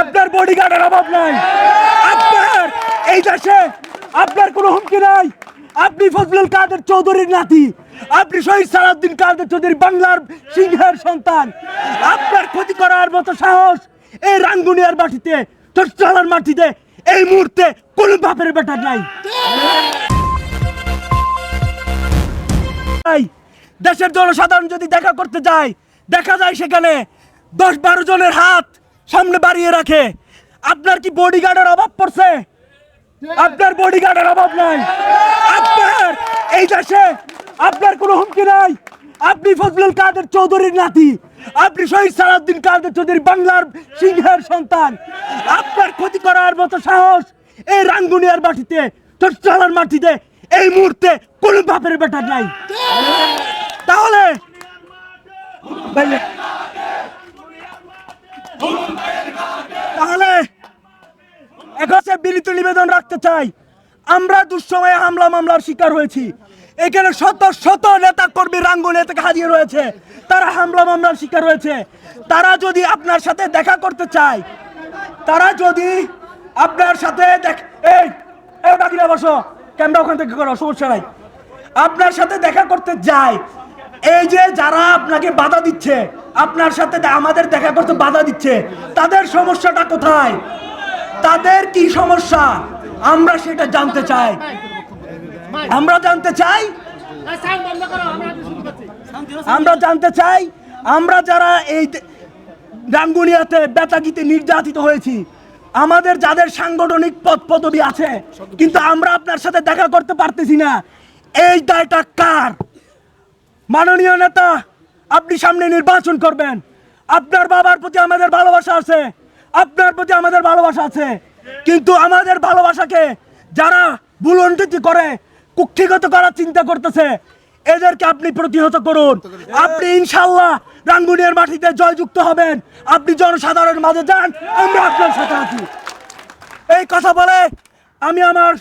আপনার বডিগার্ডের অভাব নাই। আপনার এই দেশে আপনার কোনো হুমকি নাই। আপনি ফজলুল কাদের চৌধুরীর নাতি। আপনি শহীদ সালাউদ্দিন কাদের চৌধুরী বাংলার সিংহের সন্তান। আপনার ক্ষতি করার মতো সাহস এই রাঙ্গুনিয়ার মাটিতে চলার মাটিতে এই মুহূর্তে কোন বাপের বেটার নাই। দেশের জনসাধারণ যদি দেখা করতে যায়, দেখা যায় সেখানে দশ বারো জনের হাত সামনে বাড়িয়ে রাখে। আপনার কি বডিগার্ডের অভাব পড়ছে? আপনার বডিগার্ডের অভাব নাই। আপনার এই দেশে আপনার কোনো হুমকি নাই। আপনি ফজলুল কাদের চৌধুরীর নাতি। আপনি শহীদ সালাউদ্দিন কাদের চৌধুরী বাংলার সিংহের সন্তান। আপনার ক্ষতি করার মতো সাহস এই রাঙ্গুনিয়ার মাটিতে চলার মাটিতে এই মুহূর্তে কোনো বাপের বেটার নাই। তাহলে এখন সে বিনীত নিবেদন রাখতে চাই। আমরা দুঃসময়ে হামলা মামলার শিকার হয়েছি। এখানে শত শত নেতা কর্মী রাঙ্গুনে থেকে হাজির রয়েছে। তারা হামলা মামলার শিকার হয়েছে। তারা যদি আপনার সাথে দেখা করতে চায়, তারা যদি আপনার সাথে দেখ এই বাকিরা বসো। ক্যামেরা ওখান থেকে করো, সমস্যা নাই। আপনার সাথে দেখা করতে যায় এই যে যারা আপনাকে বাধা দিচ্ছে, আপনার সাথে আমাদের দেখা করতে বাধা দিচ্ছে, তাদের সমস্যাটা কোথায়? তাদের কি সমস্যা? আমরা সেটা জানতে চাই। আমরা জানতে চাই, আমরা জানতে চাই, আমরা যারা এই রাঙ্গুনিয়াতে বেতাগিতে নির্যাতিত হয়েছি, আমাদের যাদের সাংগঠনিক পদ পদবি আছে, কিন্তু আমরা আপনার সাথে দেখা করতে পারতেছি না। এই দায়টা কার? মাননীয় নেতা, আপনি সামনে নির্বাচন করবেন। আপনার বাবার প্রতি আমাদের ভালোবাসা আছে। আপনার প্রতি আমাদের ভালোবাসা আছে। কিন্তু আমাদের ভালোবাসাকে যারা বুলন্ডিতি করে, কুক্ষিগত করার চিন্তা করতেছে, এদেরকে আপনি প্রতিহত করুন। আপনি ইনশাল্লাহ রাঙ্গুনিয়ার মাটিতে জয়যুক্ত হবেন। আপনি জনসাধারণের মাঝে যান, আমরা আপনার সাথে আছি। এই কথা বলে আমি আমার